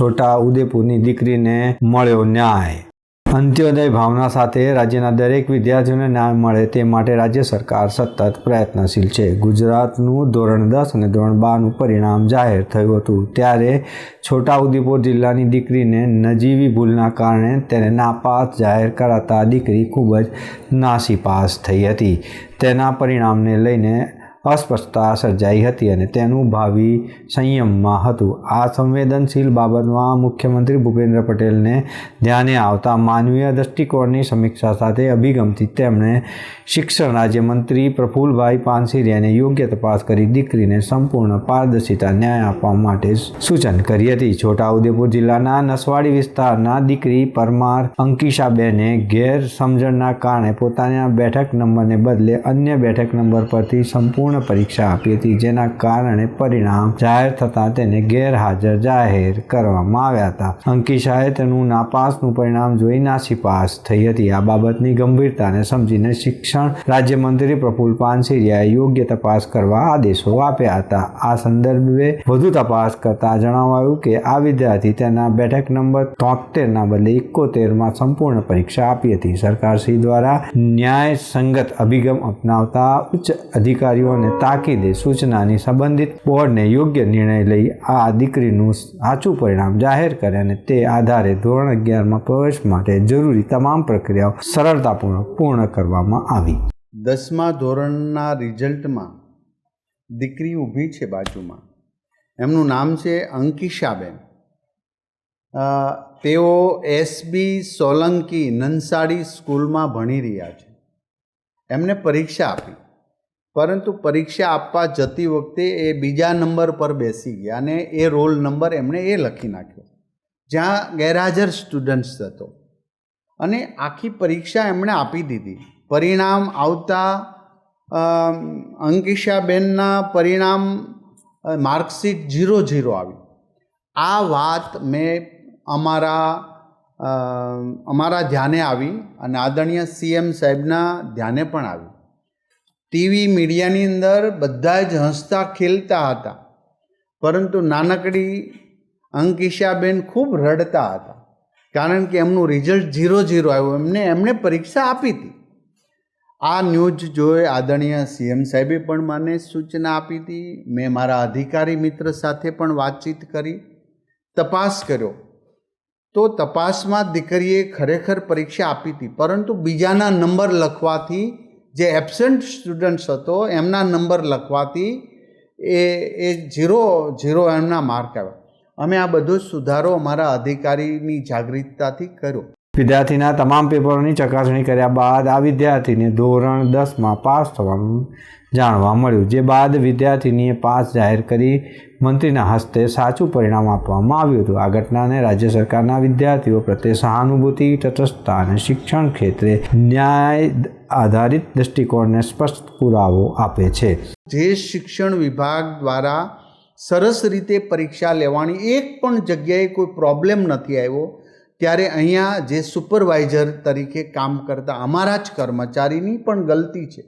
છોટા ઉદેપુરની દીકરીને મળ્યો ન્યાય. અંત્યોદય ભાવના સાથે રાજ્યના દરેક વિદ્યાર્થીઓને ન્યાય મળે તે માટે રાજ્ય સરકાર સતત પ્રયત્નશીલ છે. ગુજરાતનું ધોરણ દસ અને ધોરણ બારનું પરિણામ જાહેર થયું હતું ત્યારે છોટાઉદેપુર જિલ્લાની દીકરીને નજીવી ભૂલના કારણે તેને નાપાસ જાહેર કરાતા દીકરી ખૂબ જ નાસીપાસ થઈ હતી. તેના પરિણામને લઈને અસ્પષ્ટતા સર્જાઈ હતી અને તેનું ભાવિ સંયમમાં હતું. આ સંવેદનશીલ બાબતમાં મુખ્યમંત્રી ભૂપેન્દ્ર પટેલને ધ્યાને આવતા માનવીય દૃષ્ટિકોણની સમીક્ષા સાથે અભિગમથી તેમણે શિક્ષણ રાજ્યમંત્રી પ્રફુલભાઈ પાનસેરિયાને યોગ્ય તપાસ કરી દીકરીને સંપૂર્ણ પારદર્શિતા ન્યાય આપવા માટે સૂચન કરી હતી. છોટાઉદેપુર જિલ્લાના નસવાડી વિસ્તારના દીકરી પરમાર અંકિશાબેને ગેરસમજણના કારણે પોતાના બેઠક નંબરને બદલે અન્ય બેઠક નંબર પરથી સંપૂર્ણ પરીક્ષા આપી હતી, જેના કારણે પરિણામ જાહેર થતાં તેને ગેરહાજર જાહેર કરવામાં આવ્યા હતા. અંકિશાએ તેનું નાપાસનું પરિણામ જોઈ નાસીપાસ થઈ હતી. આ બાબતની ગંભીરતાને સમજીને શિક્ષણ રાજ્યમંત્રી પ્રફુલ પાનસેરિયાએ યોગ્ય તપાસ કરવા આદેશો આપ્યા હતા. આ સંદર્ભે વધુ તપાસ કરતા જણાવાયું કે, આ વિદ્યાર્થી તેના બેઠક નંબર તોતેરના બદલે એકોતેરમાં સંપૂર્ણ પરીક્ષા આપી હતી. સરકારશ્રી દ્વારા ન્યાય સંગત અભિગમ અપનાવતા ઉચ્ચ અધિકારીઓને તાકીદે સૂચનાની સંબંધિત બોર્ડને યોગ્ય નિર્ણય લઈ આ દીકરીનું સાચું પરિણામ જાહેર કરે અને તે આધારે ધોરણ અગિયારમાં પ્રવેશ માટે જરૂરી તમામ પ્રક્રિયાઓ સરળતાપૂર્વક પૂર્ણ કરવામાં આવી. દસમા ધોરણના રિઝલ્ટમાં દીકરી ઊભી છે બાજુમાં. એમનું નામ છે અંકિશાબેન તેઓ એસબી સોલંકી નંસાડી સ્કૂલમાં ભણી રહ્યા છે. એમને પરીક્ષા આપી. પરંતુ પરીક્ષા આપવા જતી વખતે એ બીજા નંબર પર બેસી ગયા અને એ રોલ નંબર એમણે એ લખી નાખ્યો. જ્યાં ગેરહાજર સ્ટુડન્ટ્સ હતો. અને આખી પરીક્ષા એમણે આપી દીધી. પરિણામ આવતા અંકિશાબેનના પરિણામ માર્કશીટ ઝીરો ઝીરો આવી. આ વાત મેં અમારા અમારા ધ્યાને આવી અને આદરણીય સીએમ સાહેબના ધ્યાને પણ આવી. ટીવી મીડિયાની અંદર બધા જ હસતા ખેલતા હતા. પરંતુ નાનકડી અંકિશાબેન ખૂબ રડતા હતા. કારણ કે એમનું રિઝલ્ટ ઝીરો ઝીરો આવ્યું. એમને, એમણે પરીક્ષા આપી હતી. આ ન્યૂઝ જોઈ આદરણીય સીએમ સાહેબે પણ મને સૂચના આપી હતી. મેં મારા અધિકારી મિત્ર સાથે પણ વાતચીત કરી. તપાસ કર્યો. તો તપાસમાં દીકરીએ ખરેખર પરીક્ષા આપી હતી. પરંતુ બીજાના નંબર લખવાથી જે એબસેન્ટ સ્ટુડન્ટ્સ હતો, એમના નંબર લખવાથી એ એ ઝીરો ઝીરો એમના માર્ક આવ્યા. અમે આ બધો સુધારો અમારા અધિકારીની જાગૃતતાથી કર્યો. વિદ્યાર્થીના તમામ પેપરોની ચકાસણી કર્યા બાદ આ વિદ્યાર્થીને ધોરણ દસમાં પાસ થવાનું જાણવા મળ્યું, જે બાદ વિદ્યાર્થીનીએ પાસ જાહેર કરી મંત્રીના હસ્તે સાચું પરિણામ આપવામાં આવ્યું હતું. આ ઘટનાને રાજ્ય સરકારના વિદ્યાર્થીઓ પ્રત્યે સહાનુભૂતિ, તટસ્થતા અને શિક્ષણ ક્ષેત્રે ન્યાય આધારિત દૃષ્ટિકોણને સ્પષ્ટ પુરાવો આપે છે. જે શિક્ષણ વિભાગ દ્વારા સરસ રીતે પરીક્ષા લેવાની એક પણ જગ્યાએ કોઈ પ્રોબ્લેમ નથી આવ્યો, ત્યારે અહીંયા જે સુપરવાઇઝર તરીકે કામ કરતા અમારા જ કર્મચારીની પણ ગલતી છે.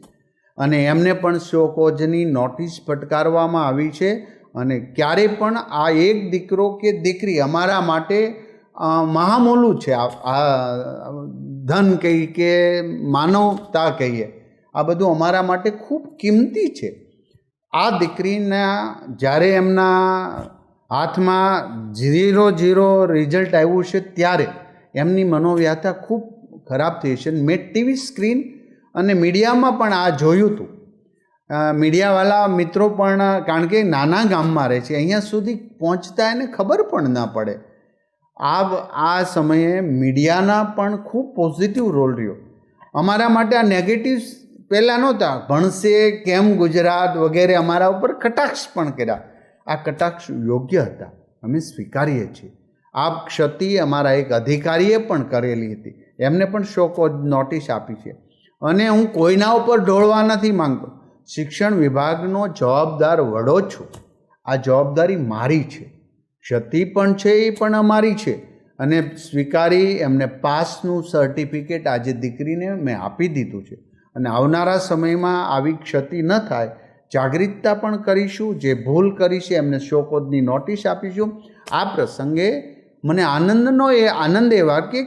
અને એમને પણ શોકોજની નોટિસ ફટકારવામાં આવી છે અને ક્યારે પણ આ એક દીકરો કે દીકરી અમારા માટે મહામોલું છે. આ ધન કહી કે માનવતા કહીએ. આ બધું અમારા માટે ખૂબ કિંમતી છે. આ દીકરીના જ્યારે એમના હાથમાં ઝીરો ઝીરો રિઝલ્ટ આવ્યું છે ત્યારે એમની મનોવ્યથા ખૂબ ખરાબ થઈ છે. મેં ટીવી સ્ક્રીન અને મીડિયામાં પણ આ જોયું હતું. મીડિયાવાળા મિત્રો પણ, કારણ કે નાના ગામમાં રહે છે, અહીંયા સુધી પહોંચતા એને ખબર પણ ન પડે. આ આ સમયે મીડિયાના પણ ખૂબ પોઝિટિવ રોલ રહ્યો. અમારા માટે આ નેગેટિવ્સ પહેલાં નહોતા. ભણશે, કેમ ગુજરાત વગેરે અમારા ઉપર કટાક્ષ પણ કર્યા. આ કટાક્ષ યોગ્ય હતા. અમે સ્વીકારીએ છીએ. આ ક્ષતિ અમારા એક અધિકારીએ પણ કરેલી હતી. એમને પણ શોકો નોટિસ આપી છે. અને હું કોઈના ઉપર ઢોળવા નથી માંગતો. શિક્ષણ વિભાગનો જવાબદાર વડો છું. આ જવાબદારી મારી છે. ક્ષતિ પણ છે, એ પણ અમારી છે. અને સ્વીકારી એમને પાસનું સર્ટિફિકેટ આજે દીકરીને મેં આપી દીધું છે. અને આવનારા સમયમાં આવી ક્ષતિ ન થાય, જાગૃતતા પણ કરીશું, જે ભૂલ કરી છે એમને શોકોદની નોટિસ આપીશું. આ પ્રસંગે મને આનંદનો એ આનંદ એવા કે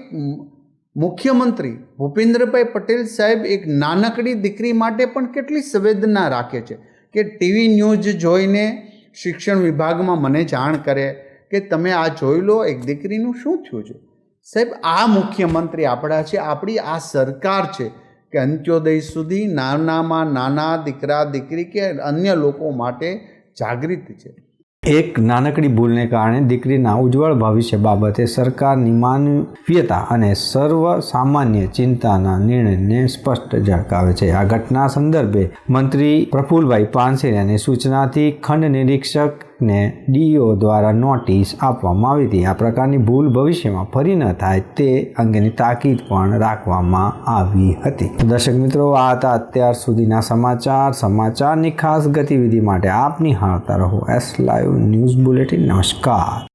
મુખ્યમંત્રી ભૂપેન્દ્રભાઈ પટેલ સાહેબ એક નાનકડી દીકરી માટે પણ કેટલી સંવેદના રાખે છે કે ટીવી ન્યૂઝ જોઈને શિક્ષણ વિભાગમાં મને જાણ કરે કે તમે આ જોઈ લો, એક દીકરીનું શું થયું છે? સાહેબ, આ મુખ્યમંત્રી આપણા છે, આપણી આ સરકાર છે કે અંત્યોદય સુધી નાનામાં નાના દીકરા, દીકરી કે અન્ય લોકો માટે જાગૃત છે. એક નાનકડી ભૂલને કારણે દીકરીના ઉજ્જવળ ભવિષ્ય બાબતે સરકારની માનવીયતા અને સર્વ સામાન્ય ચિંતાના નિર્ણયને સ્પષ્ટ ઝળકાવે છે. આ ઘટના સંદર્ભે મંત્રી પ્રફુલભાઈ પાનસેરિયાની સૂચનાથી ખંડ નિરીક્ષકને ડીઓ દ્વારા નોટિસ આપવામાં આવી હતી. આ પ્રકારની ભૂલ ભવિષ્યમાં ફરી ન થાય તે અંગેની તાકીદ પણ રાખવામાં આવી હતી. દર્શક મિત્રો, આ હતા અત્યાર સુધીના સમાચાર. સમાચારની ખાસ ગતિવિધિ માટે આપ નિહાળતા રહો. એસ લાઈવ ન્યૂઝ બુલેટિન નમસ્કાર.